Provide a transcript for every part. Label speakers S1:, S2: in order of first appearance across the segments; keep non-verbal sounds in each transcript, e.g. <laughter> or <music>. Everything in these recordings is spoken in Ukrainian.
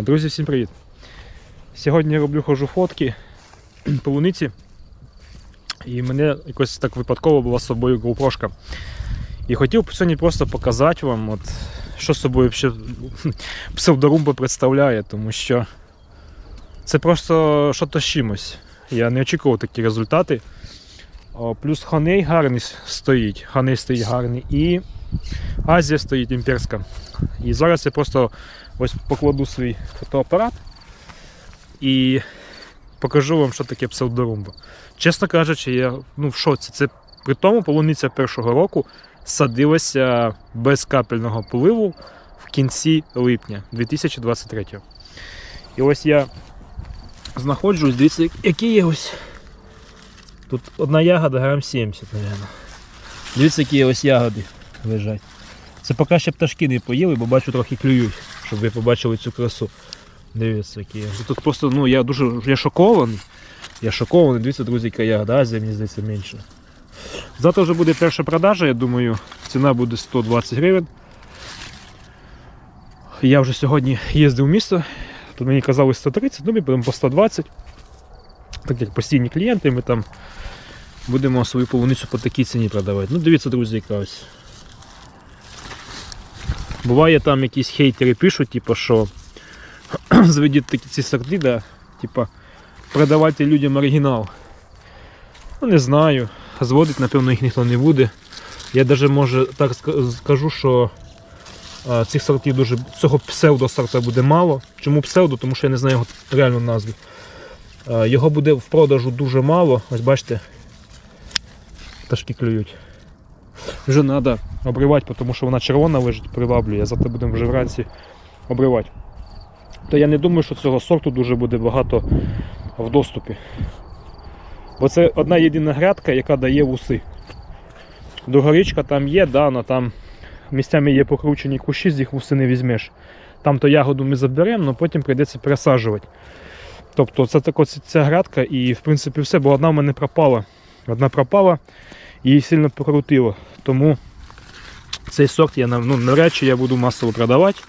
S1: Друзі, всім привіт! Сьогодні я роблю хожу фотки <clears throat> полуниці. І мене якось так випадково була з собою GoPro. І хотів сьогодні просто показати вам, от, що собою <laughs> псевдорумба представляє, тому що це просто що-то з чимось. Я не очікував такі результати. О, плюс ханей гарний стоїть. Ханей стоїть гарний. І Азія стоїть імперська. І зараз я просто ось покладу свій фотоапарат і покажу вам, що таке псевдорумба. Чесно кажучи, я ну, в шоці. Це при тому полуниця першого року садилася без капельного поливу в кінці липня 2023. І ось я знаходжусь, дивіться, які є ось. Тут одна ягода грам 70, мабуть. Дивіться, які є ось ягоди лежать. Це поки ще пташки не поїли, бо бачу трохи клюють, щоб ви побачили цю красу. Дивіться, які. Тут просто ну, я дуже я шокований. Я шокований, дивіться, друзі, ягода, Азія, мені здається, менше. Завтра вже буде перша продажа, я думаю, ціна буде 120 гривень. Я вже сьогодні їздив в місто, тут мені казали 130, ну ми будемо по 120. Так як постійні клієнти, ми там будемо свою полуницю по такій ціні продавати. Ну, дивіться, друзі, яка ось. Буває там якісь хейтери пишуть, типу, що <clears throat> зведіть такі ці сорти, да, типу, продавати людям оригінал. Ну, не знаю. Зводить, напевно, їх ніхто не буде. Я навіть може так скажу, що цих сортів дуже цього псевдосорта буде мало. Чому псевдо? Тому що я не знаю його реальну назву. Його буде в продажу дуже мало. Ось бачите, пташки клюють. Вже треба обривати, тому що вона червона лежить, приваблює. Завтра будемо вже вранці обривати. То я не думаю, що цього сорту дуже буде багато в доступі. Бо це одна єдина грядка, яка дає вуси. Другорічка там є, да, але там місцями є покручені кущі, з їх вуси не візьмеш. Там то ягоду ми заберемо, але потім прийдеться пересаджувати. Тобто це тако, ця- ця грядка і в принципі все, бо одна в мене пропала. Одна пропала, її сильно покрутило. Тому цей сорт я ну, навряд чи я буду масово продавати.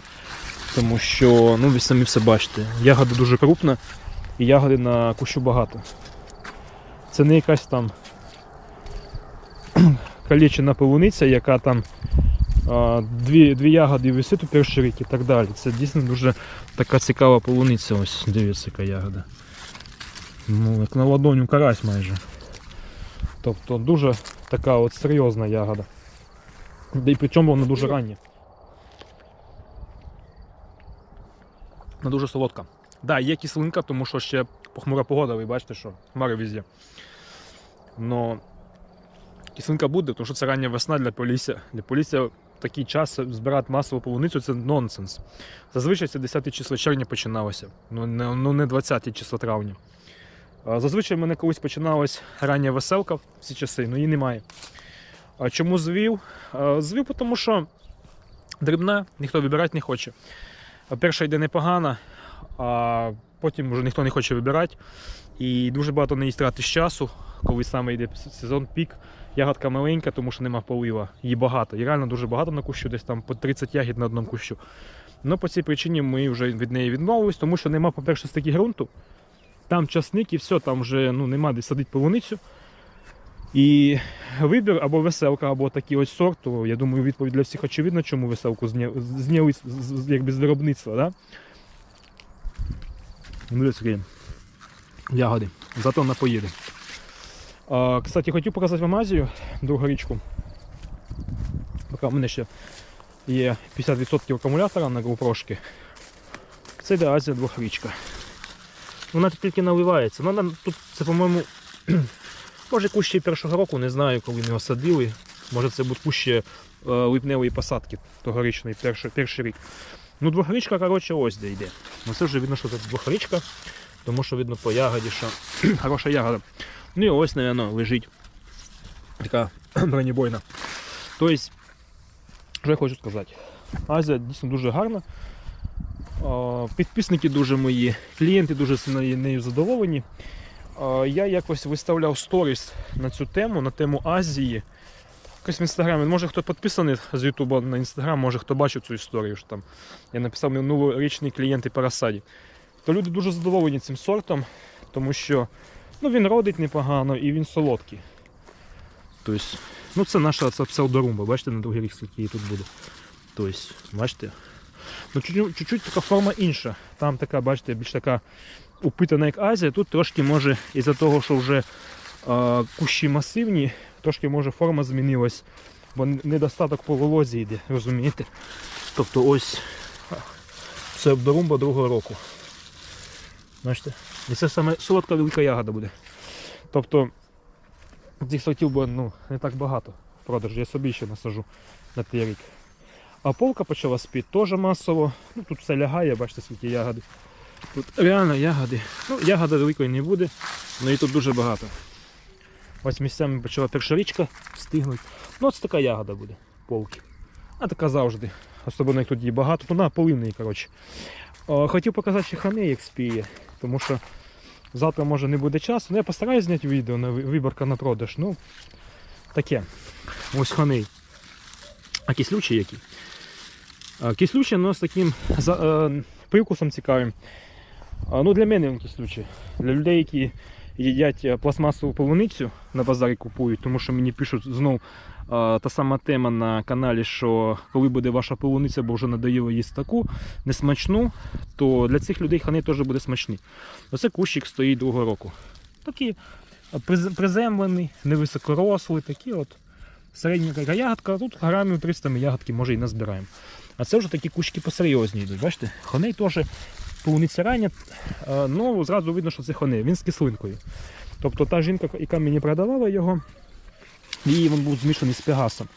S1: Тому що, ну ви самі все бачите, ягода дуже крупна і ягоди на кущу багато. Це не якась там <clears throat> калічена полуниця, яка там а, дві, дві ягоди висить у перший рік і так далі. Це дійсно дуже така цікава полуниця. Ось дивіться, яка ягода. Ну, як на ладоню карась майже. Тобто дуже така от серйозна ягода. Да і причому вона дуже рання. Вона дуже солодка. Так, да, є кислинка, тому що ще похмура погода, ви бачите, що хмари везде. Но кислинка буде, тому що це рання весна для полісся. Для полісся такий час збирати масову полуницю це нонсенс. Зазвичай це 10 число червня починалося, ну не, ну не 20 число травня. Зазвичай в мене колись починалась рання веселка в ці часи, але її немає. Чому звів? Звів, тому що дрібна, ніхто вибирати не хоче. Перша йде непогана, а потім вже ніхто не хоче вибирати. І дуже багато не з часу, коли саме йде сезон пік. Ягодка маленька, тому що нема полива. Її багато. І реально дуже багато на кущу, десь там по 30 ягід на одному кущу. Ну по цій причині ми вже від неї відмовились, тому що нема, по-перше, стільки ґрунту. Там часник і все, там вже ну, нема де садити полуницю. І вибір або веселка, або такий ось сорт, то я думаю, відповідь для всіх очевидна, чому веселку зня- зняли якби з виробництва. Да? Ну, ягоди. Зато вона поїде. А, кстати, хотів показати вам Азію, другу річку. Поки в мене ще є 50% акумулятора на GoPro. Це йде Азія двохрічка. Вона тільки наливається. Вона тут, це, по-моєму, <clears throat> може кущ ще першого року, не знаю, коли ми його садили. Може це будуть кущі е, липневої посадки тогорічної, перший, перший рік. Ну, двохрічка, коротше, ось де йде. Ну це вже видно, що це двохрічка, тому що видно по ягоді, що <clears throat> хороша ягода. Ну і ось, мабуть, лежить така <clears throat> бронебойна. Тобто, що я хочу сказати? Азія дійсно дуже гарна. Підписники дуже мої, клієнти дуже нею задоволені. Я якось виставляв сторіс на цю тему, на тему Азії. якось в інстаграмі. Може хто підписаний з Ютуба на інстаграм, може хто бачив цю історію. що там Я написав минулорічний клієнти по розсаді. То люди дуже задоволені цим сортом, тому що ну, він родить непогано і він солодкий. Тобто, ну це наша це псевдорумба, бачите, на другий рік скільки її тут буде. Тобто, бачите. Ну, чуть- чуть-чуть така форма інша. Там така, бачите, більш така упитана, як Азія. Тут трошки може, із-за того, що вже е, кущі масивні, трошки може форма змінилась, бо недостаток по волозі йде, розумієте? Тобто ось це обдорумба другого року. Бачите? І це саме солодка велика ягода буде. Тобто цих сортів буде ну, не так багато в продажі, я собі ще насажу на той рік. А полка почала спіти теж масово. Ну, тут все лягає, бачите, скільки ягоди. Тут реально ягоди. Ну, ягоди великої не буде, але її тут дуже багато. Ось місцями почала перша річка стигнути. Ну, ось така ягода буде, полки. А така завжди. Особливо як тут її багато, то на полинної, коротше. Хотів показати ще хани, як спіє, тому що завтра може не буде часу. Ну, я постараюсь зняти відео на виборка на продаж. Ну, таке. Ось ханей. А кислючі які? А, Кислючі, але з таким е, привкусом цікавим. Ну, для мене він кислючий. Для людей, які їдять е, пластмасову полуницю на базарі купують, тому що мені пишуть знов та сама тема на каналі, що коли буде ваша полуниця, бо вже надоїло їсти таку несмачну, то для цих людей хани теж буде смачні. Оце кущик стоїть другого року. Такий приземлений, невисокорослий, такий от середня ягодка, тут грамів 300 ми ягодки може і назбираємо. А це вже такі кущики посерйозні йдуть. Бачите? Хоней теж полуниця рання, е, ну зразу видно, що це хоней. Він з кислинкою. Тобто та жінка, яка мені продавала його, її він був змішаний з пегасом.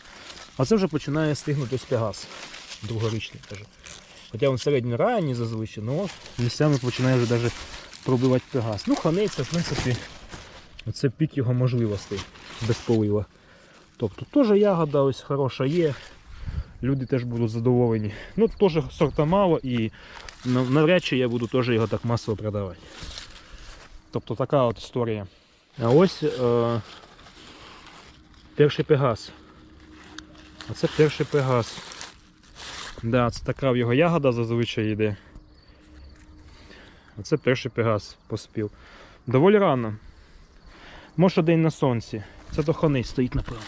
S1: А це вже починає стигнути ось пегас. Другорічний теж. Хоча він середньо ранній зазвичай, але місцями починає вже навіть пробивати пегас. Ну, хоней це в принципі це пік його можливостей без полива. Тобто теж ягода ось хороша є. Люди теж будуть задоволені. Ну, теж сорта мало і навряд чи я буду теж його так масово продавати. Тобто така от історія. А ось е, перший пегас. А це перший пегас. Да, це така в його ягода зазвичай йде. А це перший пегас поспів. Доволі рано. Може день на сонці. Це то ханей стоїть, напевно.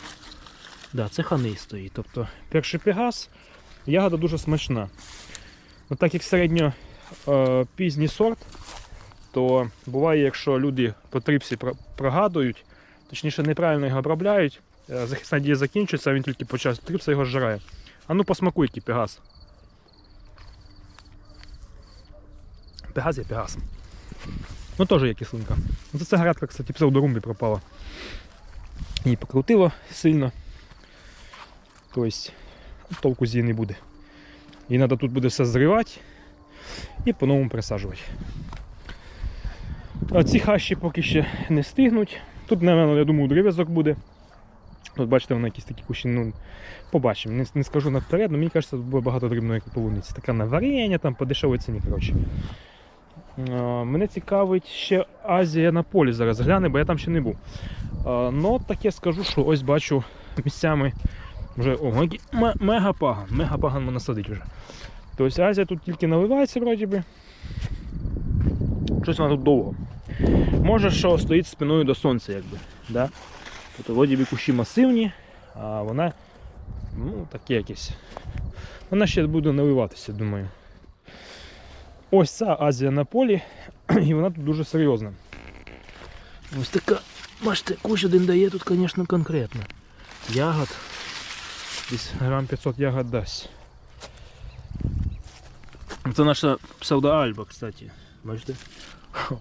S1: Да, це ханей стоїть. Тобто перший пегас, ягода дуже смачна. Ну, так як середньо е, пізній сорт, то буває, якщо люди по трипсі прогадують, точніше неправильно його обробляють, е, захисна дія закінчується, а він тільки почав трипса його зжирає. А ну посмакуй, який пегас. Пегас є пегас. Ну теж є кислинка. Ну, Це ця градка, кстати, псевдорумбі пропала. Її покрутило сильно. Тобто толку з її не буде. Її треба тут буде все зривати і по-новому пересаджувати. А ці хащі поки ще не стигнуть. Тут, напевно, я думаю, дрів'язок буде. Тут бачите, воно якісь такі кущі, ну, побачимо. Не, не скажу наперед, але мені кажеться, тут буде багато дрібної полуниці. Така на варення, там по дешевій ціні, коротше. Мене цікавить ще Азія на полі зараз гляне, бо я там ще не був. Ну, таке скажу, що ось бачу місцями вже о, який ме- мега паган, мега паган можна садити вже. Тобто Азія тут тільки наливається, вроді би. Щось вона тут довго. Може, що стоїть спиною до сонця, якби. Да? Тобто вроді би кущі масивні, а вона ну, таке якесь. Вона ще буде наливатися, думаю. Ось ця Азія на полі, <clears throat> і вона тут дуже серйозна. Ось така, бачите, кущ один дає тут, звісно, конкретно. Ягод. Десь грам 500 ягод дасть. Це наша псевдоальба, кстати. Бачите? <laughs>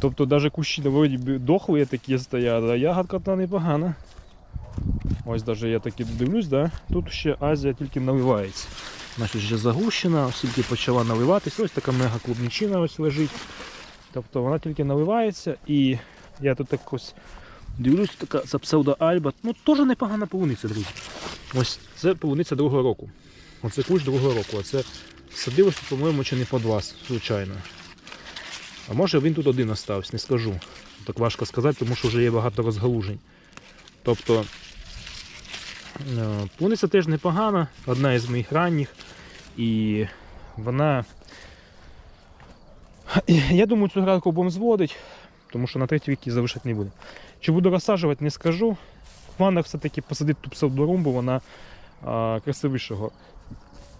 S1: Тобто навіть кущі доволі дохлі такі стоять, а ягодка та непогана. Ось навіть я таки дивлюсь, да? тут ще Азія тільки наливається. Значить, вже загущена, ось тільки почала наливатися. Ось така мега клубничина ось лежить. Тобто вона тільки наливається і я тут так ось дивлюсь, така це псевдоальба. Ну теж непогана полуниця, друзі. Ось це полуниця другого року. Оце кущ другого року. А це садилося, по-моєму, чи не по два, звичайно. А може він тут один остався, не скажу. Так важко сказати, тому що вже є багато розгалужень. Тобто Е, Полуниця теж непогана, одна із моїх ранніх. І вона. Я думаю, цю градку будемо зводити, тому що на третій рік її залишити не буде. Чи буду розсаджувати, не скажу. В все-таки посадити ту псевдорумбу, вона а, красивішого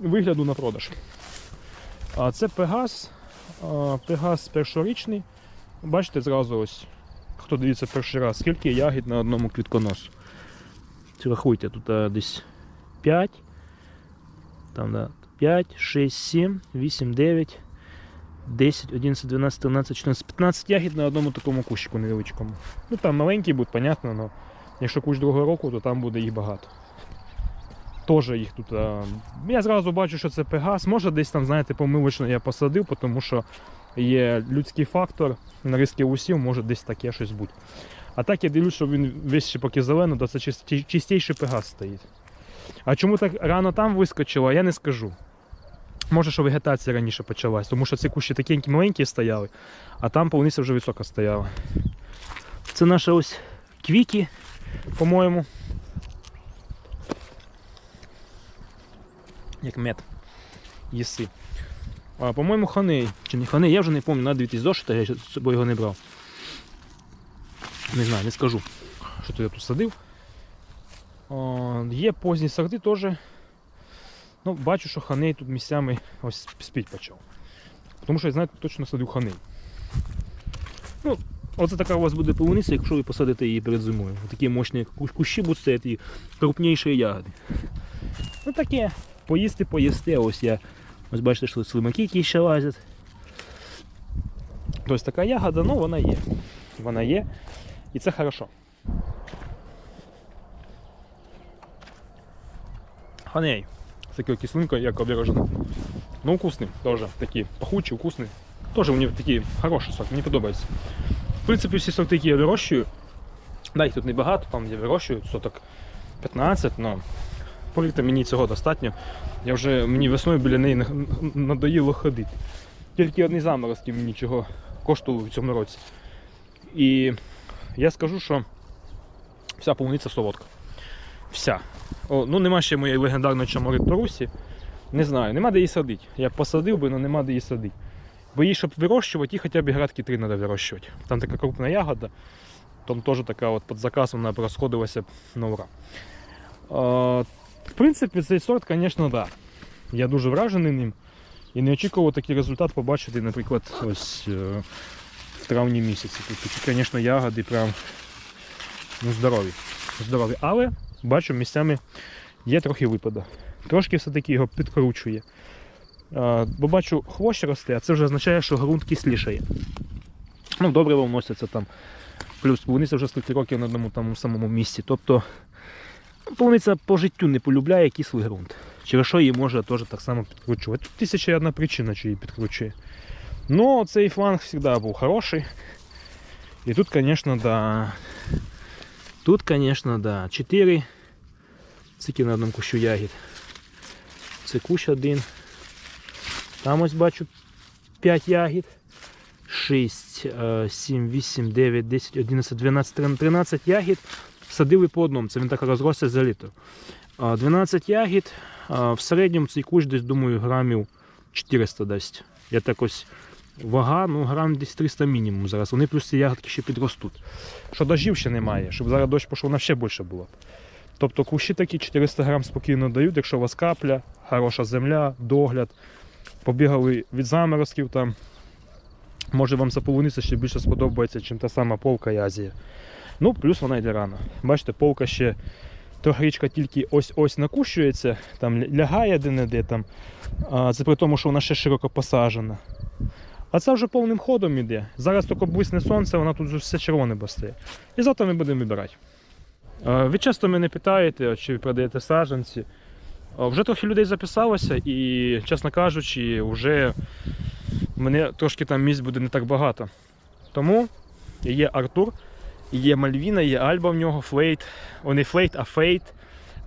S1: вигляду на продаж. А це Пегас. А, Пегас першорічний. Бачите, зразу ось, хто дивиться перший раз, скільки ягід на одному квітконосу. Рахуйте, тут а, десь 5, там, да, 5, 6, 7, 8, 9, 10, 11, 12, 13, 14, 15 ягід на одному такому кущику невеличкому. Ну там маленький будуть, понятно, але якщо кущ другого року, то там буде їх багато. Тоже їх тут. а, Я зразу бачу, що це Пегас. Може десь там, знаєте, помилочно я посадив, тому що є людський фактор, на риски усів, може десь таке щось бути. А так я дивлюсь, що він весь ще поки зелений, то це чистіший Пегас стоїть. А чому так рано там вискочило, я не скажу. Може, що вегетація раніше почалась, тому що ці кущі такі маленькі стояли, а там полуниця вже висока стояла. Це наша ось квіки, по-моєму. Як мед. Їси. А, по-моєму, ханей. Чи не ханей, я вже не пам'ятаю, на дивитись зошита, я з собою його не брав. Не знаю, не скажу, що то я тут садив. Є позні сорти теж. Ну, бачу, що ханей тут місцями ось спіть почав. Тому що я знаю, точно садив ханей. Ну, оце така у вас буде полуниця, якщо ви посадите її перед зимою. Такі мощні кущ- кущі будуть стояти і крупніші ягоди. Ну таке, поїсти, поїсти, ось я. Ось бачите, що слимаки які ще лазять. Тобто така ягода, ну вона є. Вона є. І це хорошо. Ханей. З такою кислинкою, як обірожена. Ну, вкусний теж. Такі пахучі, вкусний. Теж мені такі хороші сорти, мені подобається. В принципі, всі сорти, які я вирощую, да, їх тут небагато, там я вирощую соток 15, але повірте, мені цього достатньо. Я вже мені весною біля неї надоїло ходити. Тільки одні заморозки мені чого коштували в цьому році. І я скажу, що вся полуниця солодка. Вся. О, ну нема ще моєї легендарної чамори Торусі. Не знаю, нема де її садити. Я б посадив би, але нема де її садити. Бо її, щоб вирощувати, її хоча б градки три треба вирощувати. Там така крупна ягода, там теж така от під заказ вона б розходилася на ура. А, в принципі, цей сорт, звісно, да. Я дуже вражений ним. І не очікував такий результат побачити, наприклад, ось е, в травні місяці. Тут звісно, ягоди прям ну, здорові. здорові. Але бачу, місцями є трохи випада. Трошки все-таки його підкручує. Бо бачу, хвощ росте, а це вже означає, що ґрунт кислішає. Ну, добре вносяться там. Плюс полуниця вже скільки років на одному тому самому місці. Тобто ну, полуниця по життю не полюбляє кислий ґрунт. Через що її може теж так само підкручувати. Тут тисяча і одна причина, що її підкручує. Но цей фланг завжди був хороший. І тут, звісно, да. Тут, звісно, да. 4. Скільки на одному кущу ягід. Це кущ один. Там ось бачу 5 ягід. 6, 7, 8, 9, 10, 11, 12, 13 ягід. Садили по одному. Це він так розросся за літо. 12 ягід. В середньому цей кущ десь, думаю, грамів 400 дасть. Я так ось вага, ну грам десь 300 мінімум зараз. Вони плюс ці ягодки ще підростуть. Що дождів ще немає, щоб зараз дощ пішов, вона ще більше була. Тобто кущі такі 400 грам спокійно дають, якщо у вас капля, хороша земля, догляд. Побігали від заморозків там. Може вам ця ще більше сподобається, ніж та сама полка і Азія. Ну, плюс вона йде рано. Бачите, полка ще торгрічка тільки ось-ось накущується, там лягає де-не-де там. А, це при тому, що вона ще широко посаджена. А це вже повним ходом іде. Зараз тільки блисне сонце, вона тут все червоне бастає. І завтра ми будемо вибирати. Е, Ви часто мене питаєте, чи ви продаєте саджанці. Е, Вже трохи людей записалося і, чесно кажучи, вже мене трошки там місць буде не так багато. Тому є Артур, є Мальвіна, є Альба в нього, Флейт. О, не Флейт, а Фейт,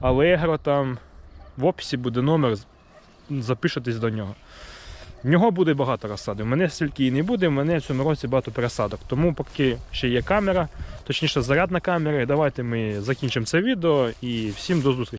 S1: Алегро там. В описі буде номер, запишитесь до нього. В нього буде багато розсади. У мене стільки і не буде, в мене в цьому році багато пересадок. Тому поки ще є камера, точніше зарядна камера. Давайте ми закінчимо це відео і всім до зустрічі.